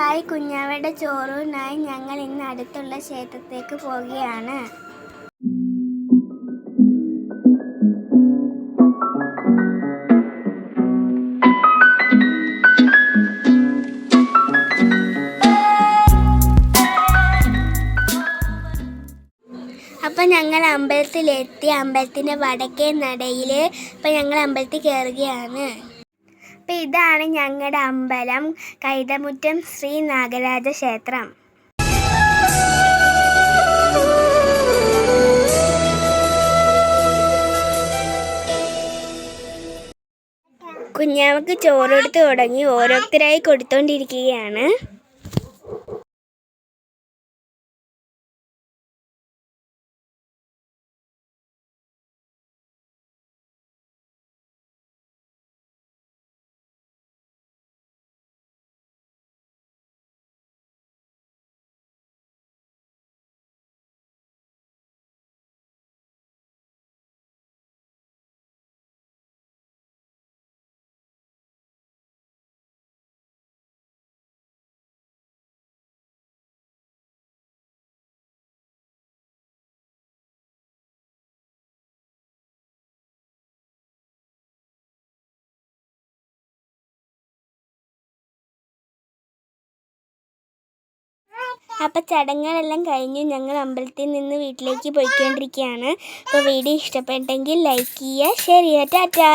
Hi കുഞ്ഞാവയുടെ ചോറൂനായി ഞങ്ങൾ ഇന്ന് അടുത്തുള്ള ക്ഷേത്രത്തേക്ക് പോവുകയാണ്. അപ്പം ഞങ്ങൾ അമ്പലത്തിലെത്തി അമ്പലത്തിന്റെ വടക്കേ നടയിൽ ഇപ്പം ഞങ്ങൾ അമ്പലത്തിൽ കയറുകയാണ് അപ്പം ഇതാണ് ഞങ്ങളുടെ അമ്പലം കൈതമുറ്റം ശ്രീ നാഗരാജ ക്ഷേത്രം. കുഞ്ഞാമക്ക് ചോറെടുത്ത് തുടങ്ങി ഓരോരുത്തരായി കൊടുത്തോണ്ടിരിക്കുകയാണ്. അപ്പം ചടങ്ങുകളെല്ലാം കഴിഞ്ഞ് ഞങ്ങൾ അമ്പലത്തിൽ നിന്ന് വീട്ടിലേക്ക് പോയിക്കൊണ്ടിരിക്കുകയാണ്. അപ്പോൾ വീഡിയോ ഇഷ്ടപ്പെട്ടെങ്കിൽ ലൈക്ക് ചെയ്യുക ഷെയർ ചെയ്യുക. ടാറ്റാ.